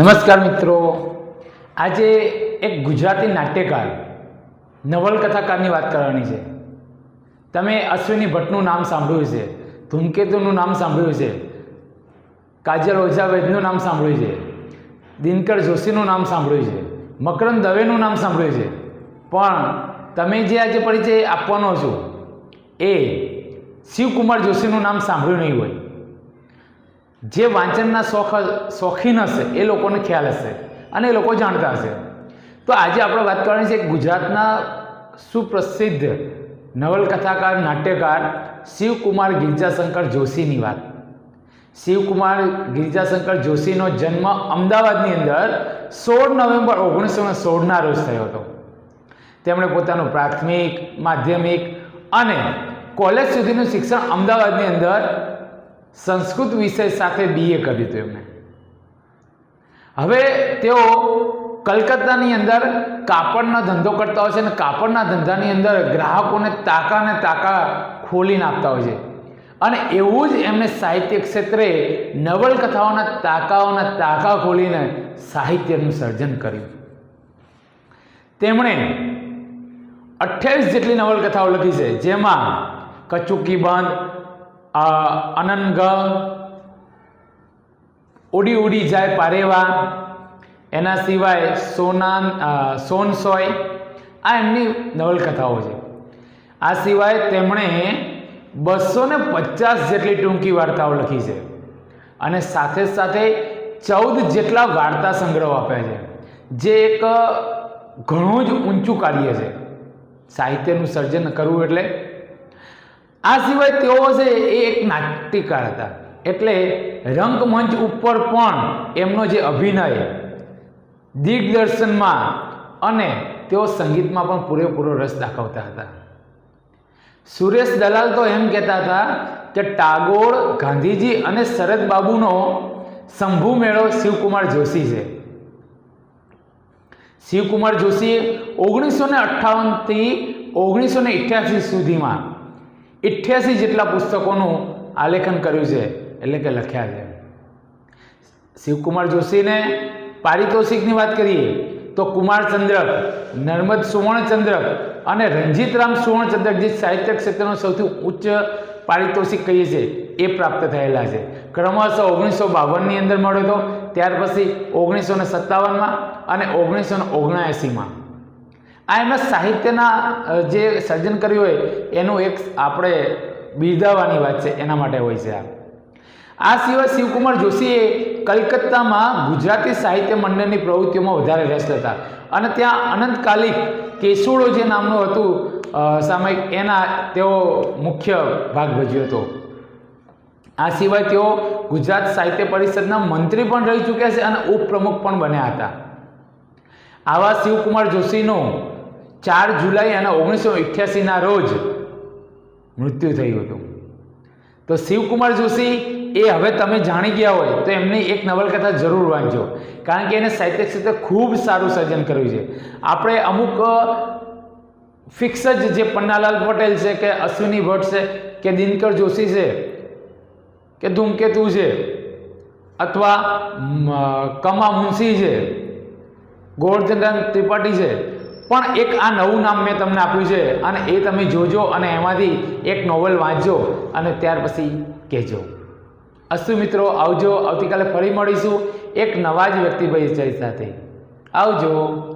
નમસ્કાર મિત્રો. આજે એક ગુજરાતી નાટ્યકાર, નવલકથાકારની વાત કરવાની છે. તમે અશ્વિની ભટ્ટનું નામ સાંભળ્યું છે ધૂમકેતુનું નામ સાંભળ્યું છે કાજલ ઓઝા વૈદનું નામ સાંભળ્યું છે દિનકર જોશીનું નામ સાંભળ્યું છે મકરંદ દવેનું નામ સાંભળ્યું છે પણ તમે જે આજે પરિચય આપવાનો છો, એ શિવકુમાર જોશીનું નામ સાંભળ્યું નહીં હોય. જે વાંચનના શોખ શોખીન હશે, એ લોકોને ખ્યાલ હશે અને એ લોકો જાણતા હશે. તો આજે આપણે વાત કરવાની છે ગુજરાતના સુપ્રસિદ્ધ નવલકથાકાર, નાટ્યકાર શિવકુમાર ગિરજાશંકર જોશીની વાત. શિવકુમાર ગિરજાશંકર જોશીનો જન્મ અમદાવાદની અંદર સોળ નવેમ્બર ઓગણીસો ને સોળના રોજ થયો હતો. તેમણે પોતાનું પ્રાથમિક, માધ્યમિક અને કોલેજ સુધીનું શિક્ષણ અમદાવાદની અંદર સંસ્કૃત વિષય સાથે બીએ કર્યું હતું એમણે. હવે તેઓ કલકત્તાની અંદર કાપડનો ધંધો કરતા હોય છે અને કાપડના ધંધાની અંદર ગ્રાહકોને તાકા ને તાકા ખોલીને આપતા હોય છે. અને એવું જ એમણે સાહિત્ય ક્ષેત્રે નવલકથાઓના તાકાઓના તાકા ખોલીને સાહિત્યનું સર્જન કર્યું. તેમણે અઠ્યાવીસ જેટલી નવલકથાઓ લખી છે, જેમાં કચુકી બંધ અનંગ ઉડી ઉડી જાય પારેવા. એના સિવાય સોનાન સોનસોય, આ એમની નવલકથાઓ છે. આ સિવાય તેમણે બસો ને પચાસ જેટલી ટૂંકી વાર્તાઓ લખી છે અને સાથે સાથે ચૌદ જેટલા વાર્તા સંગ્રહો આપ્યા છે, જે એક ઘણું જ ઊંચું કાર્ય છે. સાહિત્યનું સર્જન કરવું એટલે આ સિવાય તેઓ છે એ એક નાટ્યકાર હતા. એટલે રંગમંચ ઉપર પણ એમનો જે અભિનય, દિગ્દર્શનમાં અને તેઓ સંગીતમાં પણ પૂરેપૂરો રસ દાખવતા હતા. સુરેશ દલાલ તો એમ કહેતા હતા કે ટાગોર ગાંધીજી અને શરદ બાબુનો શંભુ મેળો શિવકુમાર જોશી છે. શિવકુમાર જોશીએ ઓગણીસો ને અઠ્ઠાવનથી ઓગણીસો ને સુધીમાં અઠ્યાસી જેટલા પુસ્તકોનું આલેખન કર્યું છે, એટલે કે લખ્યા છે. શિવકુમાર જોશીને પારિતોષિકની વાત કરીએ, તો કુમારચંદ્રક નર્મદ સુવર્ણચંદ્રક અને રંજીતરામ સુવર્ણચંદ્રક જે સાહિત્ય ક્ષેત્રનો સૌથી ઉચ્ચ પારિતોષિક કહીએ છીએ એ પ્રાપ્ત થયેલા છે. ક્રમશઃ ઓગણીસો બાવનની અંદર મળ્યો હતો, ત્યાર પછી ઓગણીસો ને સત્તાવનમાં અને ઓગણીસો ને ઓગણએંસીમાં. આ એમના સાહિત્યના જે સર્જન કર્યું હોય, એનું એક આપણે બિરદાવવાની વાત છે, એના માટે હોય છે આ. આ સિવાય શિવકુમાર જોશીએ કલકત્તામાં ગુજરાતી સાહિત્ય મંડળની પ્રવૃત્તિઓમાં વધારે રસ લેતા. અને ત્યાં અનંતકાલિક કેસુડો જે નામનું હતું સામયિક એના તેઓ મુખ્ય ભાગ ભજ્યો હતો. આ સિવાય તેઓ ગુજરાત સાહિત્ય પરિષદના મંત્રી પણ રહી ચૂક્યા છે અને ઉપપ્રમુખ પણ બન્યા હતા. આવા શિવકુમાર જોશીનું ચાર જુલાઈ અને ઓગણીસો અઠ્યાસીના રોજ મૃત્યુ થયું હતું. તો શિવકુમાર જોશી, એ હવે તમે જાણી ગયા હોય, તો એમની એક નવલકથા જરૂર વાંચજો. કારણ કે એને સાહિત્ય ક્ષેત્રે ખૂબ સારું સર્જન કર્યું છે. આપણે અમુક ફિક્સ જ જે પન્નાલાલ પટેલ છે કે અશ્વિની ભટ્ટ છે કે દિનકર જોશી છે કે ધૂમકેતુ છે અથવા કમા મુનશી છે ગોવર્ધન ત્રિપાઠી છે પણ એક આ નવું નામ મેં તમને આપ્યું છે અને એ તમે જોજો અને એમાંથી એક નોવેલ વાંચજો અને ત્યાર પછી કહેજો. અસ્તુ મિત્રો, આવજો. આવતીકાલે ફરી મળીશું એક નવા જ વ્યક્તિ પરિચય સાથે. આવજો.